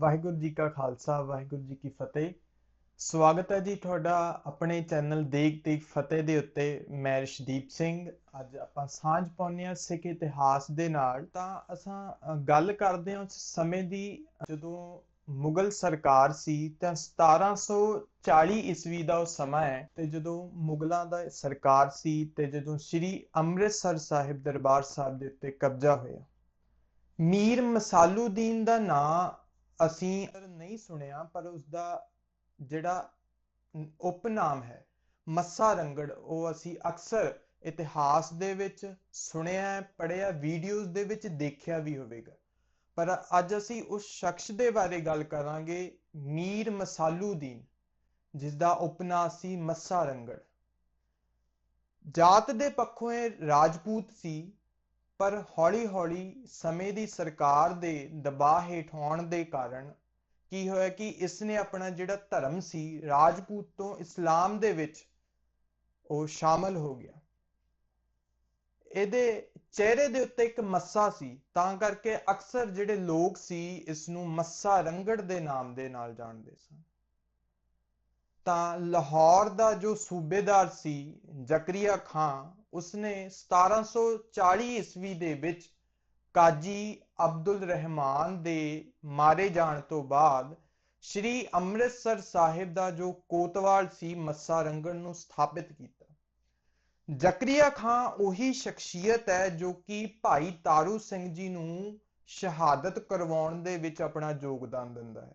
ਵਾਹਿਗੁਰੂ ਜੀ ਕਾ ਖਾਲਸਾ, ਵਾਹਿਗੁਰੂ ਜੀ ਕੀ ਫਤਿਹ। ਸਵਾਗਤ ਹੈ ਜੀ ਤੁਹਾਡਾ ਆਪਣੇ ਚੈਨਲ ਦੇਖ ਦੇਖ ਫਤਿਹ ਦੇ ਉੱਤੇ। ਮੈਂ ਰਸ਼ਦੀਪ ਸਿੰਘ। ਅੱਜ ਆਪਾਂ ਸਾਂਝ ਪਾਉਂਦੇ ਹਾਂ ਸਿੱਖ ਇਤਿਹਾਸ ਦੇ ਨਾਲ। ਤਾਂ ਅਸਾਂ ਗੱਲ ਕਰਦੇ ਹਾਂ ਉਸ ਸਮੇਂ ਦੀ, ਜਦੋਂ ਮੁਗਲ ਸਰਕਾਰ ਸੀ, ਤਾਂ 1740 ਈਸਵੀ ਦਾ ਉਹ ਸਮਾਂ ਹੈ। ਤੇ ਜਦੋਂ ਮੁਗਲਾਂ ਦਾ ਸਰਕਾਰ ਸੀ, ਤੇ ਜਦੋਂ ਸ੍ਰੀ ਅੰਮ੍ਰਿਤਸਰ ਸਾਹਿਬ ਦਰਬਾਰ ਸਾਹਿਬ ਦੇ ਉੱਤੇ ਕਬਜ਼ਾ ਹੋਇਆ। ਮੀਰ ਮਸਾਲੂਦੀਨ ਦਾ ਨਾਂ ਅਸੀਂ ਨਹੀਂ ਸੁਣਿਆ, ਪਰ ਉਸ ਦਾ ਜਿਹੜਾ ਉਪਨਾਮ ਹੈ, ਮੱਸਾ ਰੰਗੜ, ਉਹ ਅਸੀਂ ਅਕਸਰ ਇਤਿਹਾਸ ਦੇ ਵਿੱਚ ਸੁਣਿਆ ਹੈ, ਪੜ੍ਹਿਆ ਵੀਡੀਓਜ਼ ਦੇ ਵਿੱਚ ਦੇਖਿਆ ਵੀ ਹੋਵੇਗਾ। ਪਰ ਅੱਜ ਅਸੀਂ ਉਸ ਸ਼ਖਸ ਦੇ ਬਾਰੇ ਗੱਲ ਕਰਾਂਗੇ, ਮੀਰ ਮਸਾਲੂਦੀਨ ਜਿਸ ਦਾ ਉਪਨਾਮ ਸੀ ਮੱਸਾ ਰੰਗੜ। ਜਾਤ ਦੇ ਪੱਖੋਂ ਇਹ ਰਾਜਪੂਤ ਸੀ ਪਰ ਹੌਲੀ-ਹੌਲੀ ਸਮੇਂ ਦੀ ਸਰਕਾਰ ਦੇ ਦਬਾਅ ਹੇਠ ਆਉਣ ਦੇ ਕਾਰਨ ਕੀ ਹੋਇਆ ਕਿ ਇਸ ਨੇ ਆਪਣਾ ਜਿਹੜਾ ਧਰਮ ਸੀ, ਰਾਜਪੂਤ ਤੋਂ ਇਸਲਾਮ ਦੇ ਵਿੱਚ ਉਹ ਸ਼ਾਮਲ ਹੋ ਗਿਆ। ਇਹਦੇ ਚਿਹਰੇ ਦੇ ਉੱਤੇ ਇੱਕ ਮੱਸਾ ਸੀ, ਤਾਂ ਕਰਕੇ ਅਕਸਰ ਜਿਹੜੇ ਲੋਕ ਸੀ ਇਸ ਨੂੰ ਮੱਸਾ ਰੰਗੜ ਦੇ ਨਾਮ ਦੇ ਨਾਲ ਜਾਣਦੇ ਸਨ। ਤਾਂ ਲਾਹੌਰ ਦਾ ਜੋ ਸੂਬੇਦਾਰ ਸੀ, ਜ਼ਕਰੀਆ ਖਾਂ ਉਸਨੇ 1740 ਈਸਵੀ ਦੇ ਵਿੱਚ ਕਾਜੀ ਅਬਦੁਲ ਰਹਿਮਾਨ ਦੇ ਮਾਰੇ ਜਾਣ ਤੋਂ ਬਾਅਦ ਸ਼੍ਰੀ ਅੰਮ੍ਰਿਤਸਰ ਸਾਹਿਬ ਦਾ ਜੋ ਕੋਤਵਾਲ ਸੀ, ਮੱਸਾ ਰੰਗਣ ਨੂੰ ਸਥਾਪਿਤ ਕੀਤਾ। ਜ਼ਕਰੀਆ ਖਾਂ ਉਹੀ ਸ਼ਖਸੀਅਤ ਹੈ ਜੋ ਕਿ ਭਾਈ ਤਾਰੂ ਸਿੰਘ ਜੀ ਨੂੰ ਸ਼ਹਾਦਤ ਕਰਵਾਉਣ ਦੇ ਵਿੱਚ ਆਪਣਾ ਯੋਗਦਾਨ ਦਿੰਦਾ ਹੈ।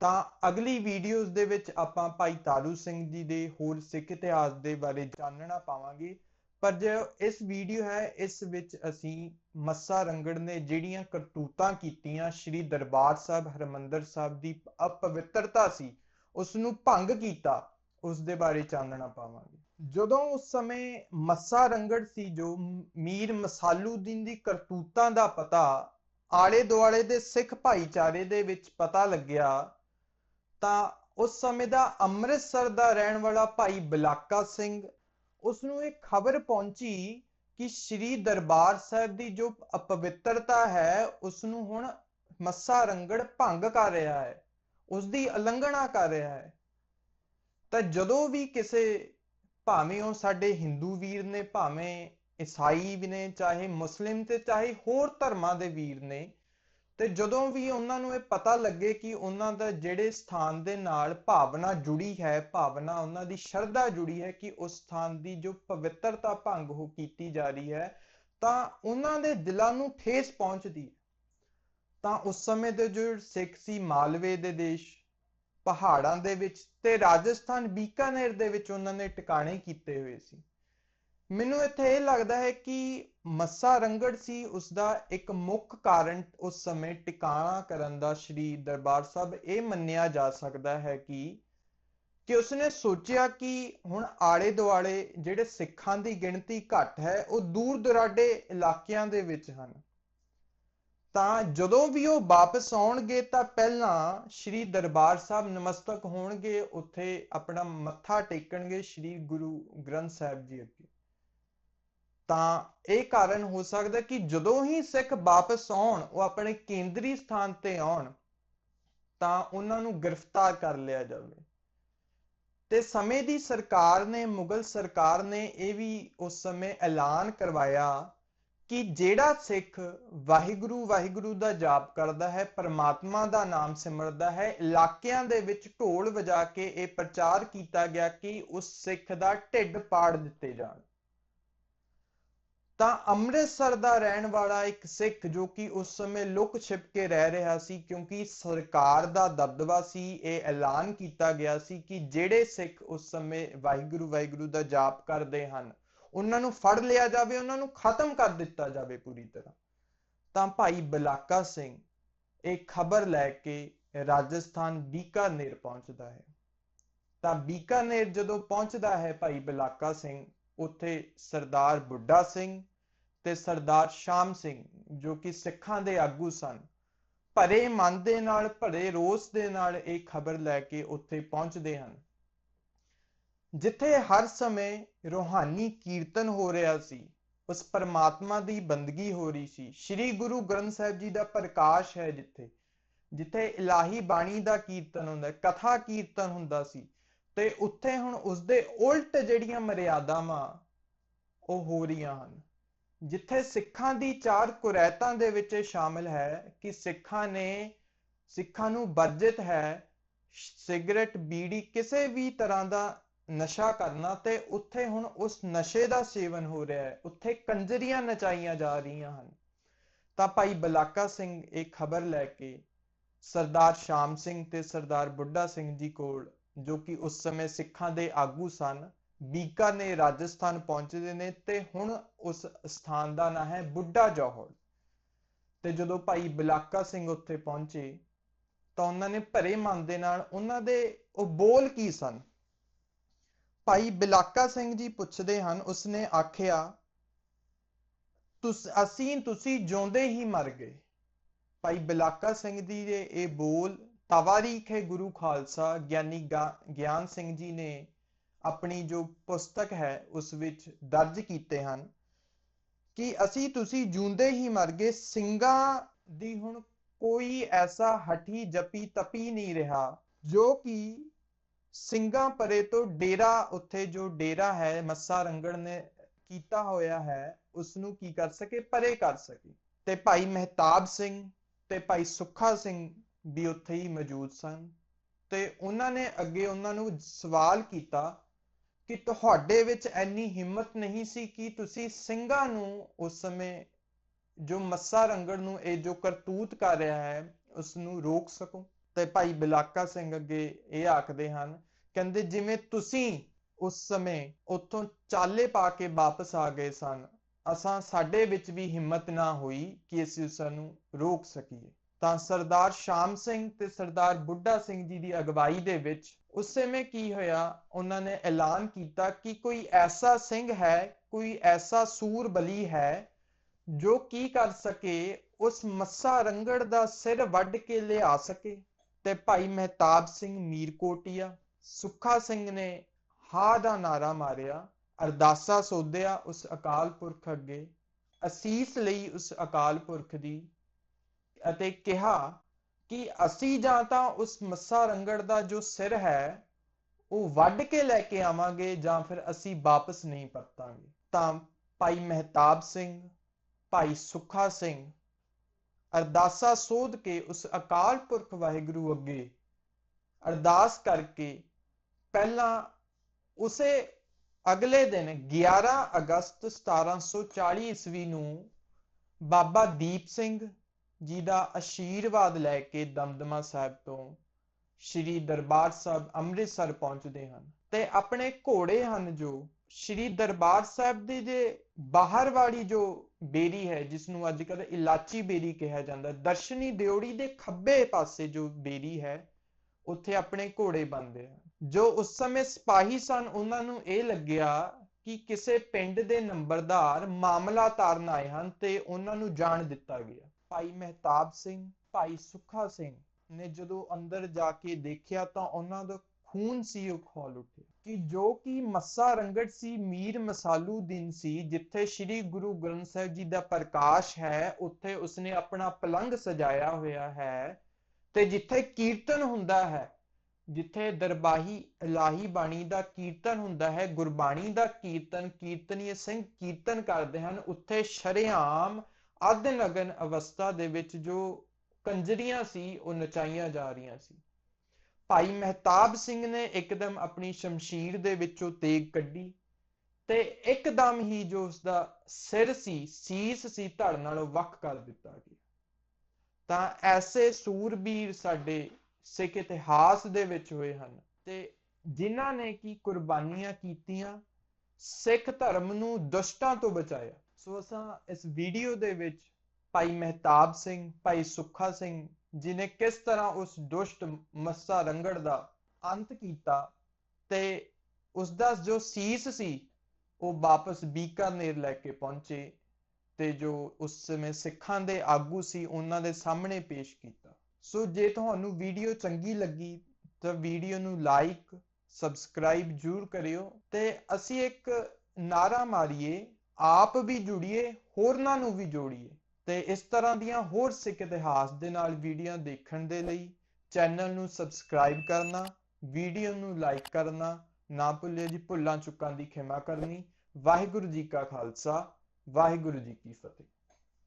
ਤਾਂ ਅਗਲੀ ਵੀਡੀਓਜ਼ ਦੇ ਵਿੱਚ ਆਪਾਂ ਭਾਈ ਤਾਰੂ ਸਿੰਘ ਜੀ ਦੇ ਹੋਰ ਸਿੱਖ ਇਤਿਹਾਸ ਦੇ ਬਾਰੇ ਜਾਣਨਾ ਪਾਵਾਂਗੇ। ਪਰ ਜੋ ਇਸ ਵੀਡੀਓ ਹੈ, ਇਸ ਵਿੱਚ ਅਸੀਂ ਮੱਸਾ ਰੰਗੜ ਨੇ ਜਿਹੜੀਆਂ ਕਰਤੂਤਾਂ ਕੀਤੀਆਂ, ਸ੍ਰੀ ਦਰਬਾਰ ਸਾਹਿਬ, ਹਰਮੰਦਰ ਸਾਹਿਬ ਦੀ ਅਪਵਿੱਤਰਤਾ ਸੀ ਉਸ ਨੂੰ ਭੰਗ ਕੀਤਾ ਉਸ ਦੇ ਬਾਰੇ ਚਾਨਣਾ ਪਾਵਾਂਗੇ। ਜਦੋਂ ਉਸ ਸਮੇਂ ਮੱਸਾ ਰੰਗੜ ਸੀ, ਜੋ ਮੀਰ ਮਸਾਲੂਦੀਨ ਦੀ ਕਰਤੂਤਾਂ ਦਾ ਪਤਾ ਆਲੇ ਦੁਆਲੇ ਦੇ ਸਿੱਖ ਭਾਈਚਾਰੇ ਦੇ ਵਿੱਚ ਪਤਾ ਲੱਗਿਆ, ਤਾਂ ਉਸ ਸਮੇਂ ਦਾ ਅੰਮ੍ਰਿਤਸਰ ਦਾ ਰਹਿਣ ਵਾਲਾ ਭਾਈ ਬਲਾਕਾ ਸਿੰਘ ਉਸ ਨੂੰ ਇਹ ਖਬਰ ਪਹੁੰਚੀ ਕਿ ਸ੍ਰੀ ਦਰਬਾਰ ਸਾਹਿਬ ਦੀ ਜੋ ਅਪਵਿੱਤਰਤਾ ਹੈ ਉਸ ਨੂੰ ਹੁਣ ਮੱਸਾ ਰੰਗੜ ਭੰਗ ਕਰ ਰਿਹਾ ਹੈ ਉਸ ਦੀ ਉਲੰਘਣਾ ਕਰ ਰਿਹਾ ਹੈ। ਤਾਂ ਜਦੋਂ ਵੀ ਕਿਸੇ, ਭਾਵੇਂ ਉਹ ਸਾਡੇ ਹਿੰਦੂ ਵੀਰ ਨੇ, ਭਾਵੇਂ ਈਸਾਈ ਵੀ ਨੇ, ਚਾਹੇ ਮੁਸਲਿਮ ਤੇ ਚਾਹੇ ਹੋਰ ਧਰਮਾਂ ਦੇ ਵੀਰ ਨੇ ਤੇ ਜਦੋਂ ਵੀ ਉਹਨਾਂ ਨੂੰ ਇਹ ਪਤਾ ਲੱਗੇ ਕਿ ਉਹਨਾਂ ਦਾ ਜਿਹੜੇ ਸਥਾਨ ਦੇ ਨਾਲ ਭਾਵਨਾ ਜੁੜੀ ਹੈ, ਭਾਵਨਾ ਉਹਨਾਂ ਦੀ ਸ਼ਰਧਾ ਜੁੜੀ ਹੈ ਕਿ ਉਸ ਸਥਾਨ ਦੀ ਜੋ ਪਵਿੱਤਰਤਾ ਭੰਗ ਹੋ ਕੀਤੀ ਜਾ ਰਹੀ ਹੈ, ਤਾਂ ਉਹਨਾਂ ਦੇ ਦਿਲਾਂ ਨੂੰ ਠੇਸ ਪਹੁੰਚਦੀ ਹੈ। ਤਾਂ ਉਸ ਸਮੇਂ ਦੇ ਜੋ ਸਿੱਖ ਸੀ ਮਾਲਵੇ ਦੇ ਦੇਸ਼, ਪਹਾੜਾਂ ਦੇ ਵਿੱਚ ਤੇ ਰਾਜਸਥਾਨ ਬੀਕਾਨੇਰ ਦੇ ਵਿੱਚ ਉਹਨਾਂ ਨੇ ਟਿਕਾਣੇ ਕੀਤੇ ਹੋਏ ਸੀ। ਮੈਨੂੰ ਇੱਥੇ ਇਹ ਲੱਗਦਾ ਹੈ ਕਿ ਮੱਸਾ ਰੰਗੜ ਸੀ ਉਸ ਦਾ ਇੱਕ ਮੁੱਖ ਕਾਰਨ ਉਸ ਸਮੇਂ ਟਿਕਾਣਾ ਕਰਨ ਦਾ ਸ਼੍ਰੀ ਦਰਬਾਰ ਸਾਹਿਬ ਇਹ ਮੰਨਿਆ ਜਾ ਸਕਦਾ ਹੈ ਕਿ ਕਿ ਉਸਨੇ ਸੋਚਿਆ ਕਿ ਹੁਣ ਆਲੇ ਦੁਆਲੇ ਜਿਹੜੇ ਸਿੱਖਾਂ ਦੀ ਗਿਣਤੀ ਘੱਟ ਹੈ, ਉਹ ਦੂਰ ਦੁਰਾਡੇ ਇਲਾਕਿਆਂ ਦੇ ਵਿੱਚ ਹਨ। ਤਾਂ ਜਦੋਂ ਵੀ ਉਹ ਵਾਪਸ ਆਉਣਗੇ, ਤਾਂ ਪਹਿਲਾਂ ਸ਼੍ਰੀ ਦਰਬਾਰ ਸਾਹਿਬ ਨਮਸਤਕ ਹੋਣਗੇ, ਉੱਥੇ ਆਪਣਾ ਮੱਥਾ ਟੇਕਣਗੇ ਸ਼੍ਰੀ ਗੁਰੂ ਗ੍ਰੰਥ ਸਾਹਿਬ ਜੀ ਅੱਗੇ। ਤਾਂ ਇਹ ਕਾਰਨ ਹੋ ਸਕਦਾ ਕਿ ਜਦੋਂ ਹੀ ਸਿੱਖ ਵਾਪਸ ਆਉਣ, ਉਹ ਆਪਣੇ ਕੇਂਦਰੀ ਸਥਾਨ ਤੇ ਆਉਣ, ਤਾਂ ਉਹਨਾਂ ਨੂੰ ਗ੍ਰਿਫਤਾਰ ਕਰ ਲਿਆ ਜਾਵੇ। ਤੇ ਸਮੇਂ ਦੀ ਸਰਕਾਰ ਨੇ, ਮੁਗਲ ਸਰਕਾਰ ਨੇ ਇਹ ਵੀ ਉਸ ਸਮੇਂ ਐਲਾਨ ਕਰਵਾਇਆ ਕਿ ਜਿਹੜਾ ਸਿੱਖ ਵਾਹਿਗੁਰੂ ਵਾਹਿਗੁਰੂ ਦਾ ਜਾਪ ਕਰਦਾ ਹੈ, ਪਰਮਾਤਮਾ ਦਾ ਨਾਮ ਸਿਮਰਦਾ ਹੈ, ਇਲਾਕਿਆਂ ਦੇ ਵਿੱਚ ਢੋਲ ਵਜਾ ਕੇ ਇਹ ਪ੍ਰਚਾਰ ਕੀਤਾ ਗਿਆ ਕਿ ਉਸ ਸਿੱਖ ਦਾ ਢਿੱਡ ਪਾੜ ਦਿੱਤੇ ਜਾਣ। ਤਾਂ ਅੰਮ੍ਰਿਤਸਰ ਦਾ ਰਹਿਣ ਵਾਲਾ ਇੱਕ ਸਿੱਖ ਜੋ ਕਿ ਉਸ ਸਮੇਂ ਲੁਕ ਛਿਪ ਕੇ ਰਹਿ ਰਿਹਾ ਸੀ ਕਿਉਂਕਿ ਸਰਕਾਰ ਦਾ ਦਬਦਬਾ ਸੀ, ਇਹ ਐਲਾਨ ਕੀਤਾ ਗਿਆ ਸੀ ਕਿ ਜਿਹੜੇ ਸਿੱਖ ਉਸ ਸਮੇਂ ਵਾਹਿਗੁਰੂ ਵਾਹਿਗੁਰੂ ਦਾ ਜਾਪ ਕਰਦੇ ਹਨ, ਉਹਨਾਂ ਨੂੰ ਫੜ ਲਿਆ ਜਾਵੇ, ਉਹਨਾਂ ਨੂੰ ਖਤਮ ਕਰ ਦਿੱਤਾ ਜਾਵੇ ਪੂਰੀ ਤਰ੍ਹਾਂ। ਤਾਂ ਭਾਈ ਬਲਾਕਾ ਸਿੰਘ, ਇਹ ਖਬਰ ਲੈ ਕੇ ਰਾਜਸਥਾਨ ਬੀਕਾਨੇਰ ਪਹੁੰਚਦਾ ਹੈ। ਤਾਂ ਬੀਕਾਨੇਰ ਜਦੋਂ ਪਹੁੰਚਦਾ ਹੈ ਭਾਈ ਬਲਾਕਾ ਸਿੰਘ, ਉੱਥੇ ਸਰਦਾਰ ਬੁੱਢਾ ਸਿੰਘ ਤੇ ਸਰਦਾਰ ਸ਼ਾਮ ਸਿੰਘ, ਜੋ ਕਿ ਸਿੱਖਾਂ ਦੇ ਆਗੂ ਸਨ। ਭਰੇ ਮਨ ਦੇ ਨਾਲ, ਭਰੇ ਰੋਸ ਦੇ ਨਾਲ ਇਹ ਖਬਰ ਲੈ ਕੇ ਉੱਥੇ ਪਹੁੰਚਦੇ ਹਨ। ਜਿੱਥੇ ਹਰ ਸਮੇਂ ਰੋਹਾਨੀ ਕੀਰਤਨ ਹੋ ਰਿਹਾ ਸੀ, ਉਸ ਪਰਮਾਤਮਾ ਦੀ ਬੰਦਗੀ ਹੋ ਰਹੀ ਸੀ। ਸ੍ਰੀ ਗੁਰੂ ਗ੍ਰੰਥ ਸਾਹਿਬ ਜੀ ਦਾ ਪ੍ਰਕਾਸ਼ ਹੈ ਜਿੱਥੇ ਜਿੱਥੇ ਇਲਾਹੀ ਬਾਣੀ ਦਾ ਕੀਰਤਨ ਹੁੰਦਾ, ਕਥਾ ਕੀਰਤਨ ਹੁੰਦਾ ਸੀ, ਤੇ ਉੱਥੇ ਹੁਣ ਉਸਦੇ ਉਲਟ ਜਿਹੜੀਆਂ ਮਰਿਆਦਾਵਾਂ ਉਹ ਹੋ ਰਹੀਆਂ ਹਨ। ਜਿੱਥੇ ਸਿੱਖਾਂ ਦੀ ਚਾਰ ਕੁਰੈਤਾਂ ਦੇ ਵਿੱਚ ਸ਼ਾਮਲ ਹੈ ਕਿ ਸਿੱਖਾਂ ਨੇ, ਸਿੱਖਾਂ ਨੂੰ ਵਰਜਿਤ ਹੈ ਸਿਗਰਟ, ਬੀੜੀ, ਕਿਸੇ ਵੀ ਤਰ੍ਹਾਂ ਦਾ ਨਸ਼ਾ ਕਰਨਾ ਤੇ ਉੱਥੇ ਹੁਣ ਉਸ ਨਸ਼ੇ ਦਾ ਸੇਵਨ ਹੋ ਰਿਹਾ ਹੈ। ਉੱਥੇ ਕੰਜਰੀਆਂ ਨਚਾਈਆਂ ਜਾ ਰਹੀਆਂ ਹਨ। ਤਾਂ ਭਾਈ ਬਲਾਕਾ ਸਿੰਘ ਇਹ ਖਬਰ ਲੈ ਕੇ ਸਰਦਾਰ ਸ਼ਾਮ ਸਿੰਘ ਤੇ ਸਰਦਾਰ ਬੁੱਢਾ ਸਿੰਘ ਜੀ ਕੋਲ, ਜੋ ਕਿ ਉਸ ਸਮੇਂ ਸਿੱਖਾਂ ਦੇ ਆਗੂ ਸਨ ਬੀਕਾਨੇਰ ਰਾਜਸਥਾਨ ਪਹੁੰਚਦੇ ਨੇ ਤੇ ਹੁਣ ਉਸ ਸਥਾਨ ਦਾ ਨਾਂ ਹੈ ਬੁੱਢਾ ਜੋਹੜ ਤੇ ਜਦੋਂ ਭਾਈ ਬਲਾਕਾ ਸਿੰਘ ਉੱਥੇ ਪਹੁੰਚੇ, ਤਾਂ ਉਹਨਾਂ ਨੇ ਭਰੇ ਮਨ ਦੇ ਨਾਲ ਉਹਨਾਂ ਦੇ ਉਹ ਬੋਲ ਕੀ ਸਨ? ਭਾਈ ਬਿਲਾਕਾ ਸਿੰਘ ਜੀ ਪੁੱਛਦੇ ਹਨ, ਉਸਨੇ ਆਖਿਆ, ਤੁਸ, ਅਸੀਂ, ਤੁਸੀਂ ਜਿਉਂਦੇ ਹੀ ਮਰ ਗਏ। ਭਾਈ ਬਲਾਕਾ ਸਿੰਘ ਜੀ ਦੇ ਇਹ ਬੋਲ ਤਵਾਰੀਖ ਹੈ ਗੁਰੂ ਖਾਲਸਾ, ਗਿਆਨੀ ਗਿਆਨ ਸਿੰਘ ਜੀ ਨੇ ਆਪਣੀ ਜੋ ਪੁਸਤਕ ਹੈ, ਉਸ ਵਿੱਚ ਦਰਜ ਕੀਤੇ ਹਨ ਕਿ ਅਸੀਂ ਤੁਸੀਂ ਜਿਉਂਦੇ ਹੀ ਮਰ ਗਏ, ਸਿੰਘਾਂ ਦੀ ਹੁਣ ਕੋਈ ਐਸਾ ਹਠੀ ਜਪੀ ਤਪੀ ਨਹੀਂ ਰਿਹਾ, ਜੋ ਕਿ ਸਿੰਘਾਂ ਪਰੇ ਤੋਂ ਡੇਰਾ ਉੱਥੇ ਜੋ ਡੇਰਾ ਹੈ, ਮੱਸਾ ਰੰਗੜ ਨੇ ਕੀਤਾ ਹੋਇਆ ਹੈ ਉਸ ਨੂੰ ਕੀ ਕਰ ਸਕੇ? ਪਰੇ ਕਰ ਸਕੇ। ਤੇ ਭਾਈ ਮਹਿਤਾਬ ਸਿੰਘ ਤੇ ਭਾਈ ਸੁੱਖਾ ਸਿੰਘ ਵੀ ਉੱਥੇ ਹੀ ਮੌਜੂਦ ਸਨ। ਤੇ ਉਹਨਾਂ ਨੇ ਅੱਗੇ ਉਹਨਾਂ ਨੂੰ ਸਵਾਲ ਕੀਤਾ ਕਿ ਤੁਹਾਡੇ ਵਿੱਚ ਐਨੀ ਹਿੰਮਤ ਨਹੀਂ ਸੀ ਕਿ ਤੁਸੀਂ ਸਿੰਘਾਂ ਨੂੰ ਉਸ ਸਮੇਂ ਜੋ ਮੱਸਾ ਰੰਗੜ ਨੂੰ ਇਹ ਜੋ ਕਰਤੂਤ ਕਰ ਰਿਹਾ ਹੈ ਉਸ ਨੂੰ ਰੋਕ ਸਕੋ। ਤੇ ਭਾਈ ਬਿਲਾਕਾ ਸਿੰਘ ਅੱਗੇ ਇਹ ਆਖਦੇ ਹਨ, ਕਹਿੰਦੇ ਜਿਵੇਂ ਤੁਸੀਂ ਉਸ ਸਮੇਂ ਉੱਥੋਂ ਚਾਲੇ ਪਾ ਕੇ ਵਾਪਸ ਆ ਗਏ ਸਨ, ਅਸਾਂ ਸਾਡੇ ਵਿੱਚ ਵੀ ਹਿੰਮਤ ਨਾ ਹੋਈ ਕਿ ਅਸੀਂ ਉਸ ਨੂੰ ਰੋਕ ਸਕੀਏ। ਤਾਂ ਸਰਦਾਰ ਸ਼ਾਮ ਸਿੰਘ ਤੇ ਸਰਦਾਰ ਬੁੱਢਾ ਸਿੰਘ ਜੀ ਦੀ ਅਗਵਾਈ ਦੇ ਵਿੱਚ ਉਸ ਸਮੇਂ ਕੀ ਹੋਇਆ, ਉਹਨਾਂ ਨੇ ਐਲਾਨ ਕੀਤਾ ਕਿ ਕੋਈ ਐਸਾ ਸਿੰਘ ਹੈ, ਕੋਈ ਐਸਾ ਸੂਰ ਹੈ ਜੋ ਕੀ ਕਰ ਸਕੇ, ਉਸ ਮੱਸਾ ਰੰਗੜ ਦਾ ਸਿਰ ਵੱਢ ਕੇ ਲਿਆ ਸਕੇ। ਤੇ ਭਾਈ ਮਹਿਤਾਬ ਸਿੰਘ ਮੀਰਕੋਟੀਆ ਸੁੱਖਾ ਸਿੰਘ ਨੇ ਹਾ ਦਾ ਨਾਰਾ ਮਾਰਿਆ, ਅਰਦਾਸਾ ਸੋਧਿਆ ਉਸ ਅਕਾਲ ਪੁਰਖ ਅੱਗੇ, ਅਸੀਸ ਲਈ ਉਸ ਅਕਾਲ ਪੁਰਖ ਦੀ ਅਤੇ ਕਿਹਾ ਕਿ ਅਸੀਂ ਜਾਂ ਤਾਂ ਉਸ ਮੱਸਾ ਰੰਗੜ ਦਾ ਜੋ ਸਿਰ ਹੈ, ਉਹ ਵੱਢ ਕੇ ਲੈ ਕੇ ਆਵਾਂਗੇ ਜਾਂ ਫਿਰ ਅਸੀਂ ਵਾਪਸ ਨਹੀਂ ਪਰਤਾਂਗੇ। ਤਾਂ ਭਾਈ ਮਹਿਤਾਬ ਸਿੰਘ, ਭਾਈ ਸੁੱਖਾ ਸਿੰਘ, ਅਰਦਾਸਾ ਸੋਧ ਕੇ ਉਸ ਅਕਾਲ ਪੁਰਖ ਵਾਹਿਗੁਰੂ ਅੱਗੇ ਅਰਦਾਸ ਕਰਕੇ ਪਹਿਲਾਂ ਉਸੇ ਅਗਲੇ ਦਿਨ 11 ਅਗਸਤ 1740 ਈਸਵੀ ਨੂੰ ਬਾਬਾ ਦੀਪ ਸਿੰਘ ਜੀ ਦਾ ਆਸ਼ੀਰਵਾਦ ਲੈ ਕੇ ਦਮਦਮਾ ਸਾਹਿਬ ਤੋਂ ਸ਼੍ਰੀ ਦਰਬਾਰ ਸਾਹਿਬ ਅੰਮ੍ਰਿਤਸਰ ਪਹੁੰਚਦੇ ਹਨ। ਤੇ ਆਪਣੇ ਘੋੜੇ ਹਨ ਜੋ ਸ਼੍ਰੀ ਦਰਬਾਰ ਸਾਹਿਬ ਦੇ ਜੇ ਬਾਹਰ ਵਾਲੀ ਜੋ ਬੇਰੀ ਹੈ ਜਿਸ ਨੂੰ ਅੱਜ ਕੱਲ ਇਲਾਚੀ ਬੇਰੀ ਕਿਹਾ ਜਾਂਦਾ, ਦਰਸ਼ਨੀ ਦਿਉੜੀ ਦੇ ਖੱਬੇ ਪਾਸੇ ਜੋ ਬੇਰੀ ਹੈ, ਉੱਥੇ ਆਪਣੇ ਘੋੜੇ ਬੰਦੇ ਹਨ। ਜੋ ਉਸ ਸਮੇਂ ਸਿਪਾਹੀ ਸਨ, ਉਹਨਾਂ ਨੂੰ ਇਹ ਲੱਗਿਆ ਕਿ ਕਿਸੇ ਪਿੰਡ ਦੇ ਨੰਬਰਦਾਰ ਮਾਮਲਾ ਤਾਰਨ ਆਏ ਹਨ ਤੇ ਉਹਨਾਂ ਨੂੰ ਜਾਣ ਦਿੱਤਾ ਗਿਆ। ਭਾਈ ਮਹਿਤਾਬ ਸਿੰਘ, ਭਾਈ ਸੁੱਖਾ ਸਿੰਘ ਨੇ ਜਦੋਂ ਅੰਦਰ ਜਾ ਕੇ ਦੇਖਿਆ ਤਾਂ ਉਹਨਾਂ ਦਾ ਖੂਨ ਸੀ ਉਹ ਖੋਲ ਉੱਠਿਆ ਕਿ ਜੋ ਕਿ ਮੱਸਾ ਰੰਗੜ ਸੀ, ਮੀਰ ਮਸਾਲੂ ਦਿਨ ਸੀ, ਜਿੱਥੇ ਸ੍ਰੀ ਗੁਰੂ ਗ੍ਰੰਥ ਸਾਹਿਬ ਜੀ ਦਾ ਪ੍ਰਕਾਸ਼ ਹੈ, ਉੱਥੇ ਉਸਨੇ ਆਪਣਾ ਪਲੰਗ ਸਜਾਇਆ ਹੋਇਆ ਹੈ ਤੇ ਜਿੱਥੇ ਕੀਰਤਨ ਹੁੰਦਾ ਹੈ, ਜਿੱਥੇ ਦਰਬਾਹੀ ਇਲਾਹੀ ਬਾਣੀ ਦਾ ਕੀਰਤਨ ਹੁੰਦਾ ਹੈ, ਗੁਰਬਾਣੀ ਦਾ ਕੀਰਤਨ ਕੀਰਤਨੀਏ ਸਿੰਘ ਕੀਰਤਨ ਕਰਦੇ ਹਨ, ਉੱਥੇ ਸ਼ਰੇਆਮ ਅੱਧ ਨਗਨ ਅਵਸਥਾ ਦੇ ਵਿੱਚ ਜੋ ਕੰਜਰੀਆਂ ਸੀ, ਉਹ ਨਚਾਈਆਂ ਜਾ ਰਹੀਆਂ ਸੀ। ਭਾਈ ਮਹਿਤਾਬ ਸਿੰਘ ਨੇ ਇੱਕਦਮ ਆਪਣੀ ਸ਼ਮਸ਼ੀਰ ਦੇ ਵਿੱਚੋਂ ਤੇਗ ਕੱਢੀ ਤੇ ਇੱਕਦਮ ਹੀ ਜੋ ਉਸ ਦਾ ਸਿਰ ਸੀ, ਸੀਸ ਸੀ, ਧੜ ਨਾਲੋਂ ਵੱਖ ਕਰ ਦਿੱਤਾ ਗਿਆ। ਤਾਂ ਐਸੇ ਸੂਰਬੀਰ ਸਾਡੇ ਸਿੱਖ ਇਤਿਹਾਸ ਦੇ ਵਿੱਚ ਹੋਏ ਹਨ ਤੇ ਜਿਨ੍ਹਾਂ ਨੇ ਕੀ ਕੁਰਬਾਨੀਆਂ ਕੀਤੀਆਂ, ਸਿੱਖ ਧਰਮ ਨੂੰ ਦੁਸ਼ਟਾਂ ਤੋਂ ਬਚਾਇਆ। ਸੋ ਅਸਾਂ ਇਸ ਵੀਡੀਓ ਦੇ ਵਿੱਚ ਭਾਈ ਮਹਿਤਾਬ ਸਿੰਘ, ਭਾਈ ਸੁੱਖਾ ਸਿੰਘ ਜਿਨੇ ਕਿਸ ਤਰ੍ਹਾਂ ਉਸ ਦੁਸ਼ਟ ਮੱਸਾ ਰੰਗੜ ਦਾ ਅੰਤ ਕੀਤਾ ਤੇ ਉਸ ਦਾ ਜੋ ਸੀਸ ਸੀ, ਉਹ ਵਾਪਸ ਬੀਕਾਨੇਰ ਲੈ ਕੇ ਪਹੁੰਚੇ ਤੇ ਜੋ ਉਸ ਸਮੇਂ ਸਿੱਖਾਂ ਦੇ ਆਗੂ ਸੀ, ਉਹਨਾਂ ਦੇ ਸਾਹਮਣੇ ਪੇਸ਼ ਕੀਤਾ। ਸੋ ਜੇ ਤੁਹਾਨੂੰ ਵੀਡੀਓ ਚੰਗੀ ਲੱਗੀ, ਤਾਂ ਵੀਡੀਓ ਨੂੰ ਲਾਈਕ, ਸਬਸਕ੍ਰਾਈਬ ਜਰੂਰ ਕਰਿਓ ਤੇ ਅਸੀਂ ਇੱਕ ਨਾਰਾ ਮਾਰੀਏ। ਆਪ ਵੀ ਜੁੜੀਏ, ਹੋਰਨਾਂ ਨੂੰ ਵੀ ਜੋੜੀਏ। ਤੇ ਇਸ ਤਰ੍ਹਾਂ ਦੀਆਂ ਹੋਰ ਸਿੱਖ ਇਤਿਹਾਸ ਦੇ ਨਾਲ ਵੀਡੀਓ ਦੇਖਣ ਦੇ ਲਈ ਚੈਨਲ ਨੂੰ ਸਬਸਕ੍ਰਾਈਬ ਕਰਨਾ, ਵੀਡੀਓ ਨੂੰ ਲਾਈਕ ਕਰਨਾ, ਨਾ ਭੁੱਲਿਓ ਜੀ, ਭੁੱਲਾਂ ਚੁੱਕਾਂ ਦੀ ਖਿਮਾ ਕਰਨੀ। ਵਾਹਿਗੁਰੂ ਜੀ ਕਾ ਖਾਲਸਾ, ਵਾਹਿਗੁਰੂ ਜੀ ਕੀ ਫਤਿਹ।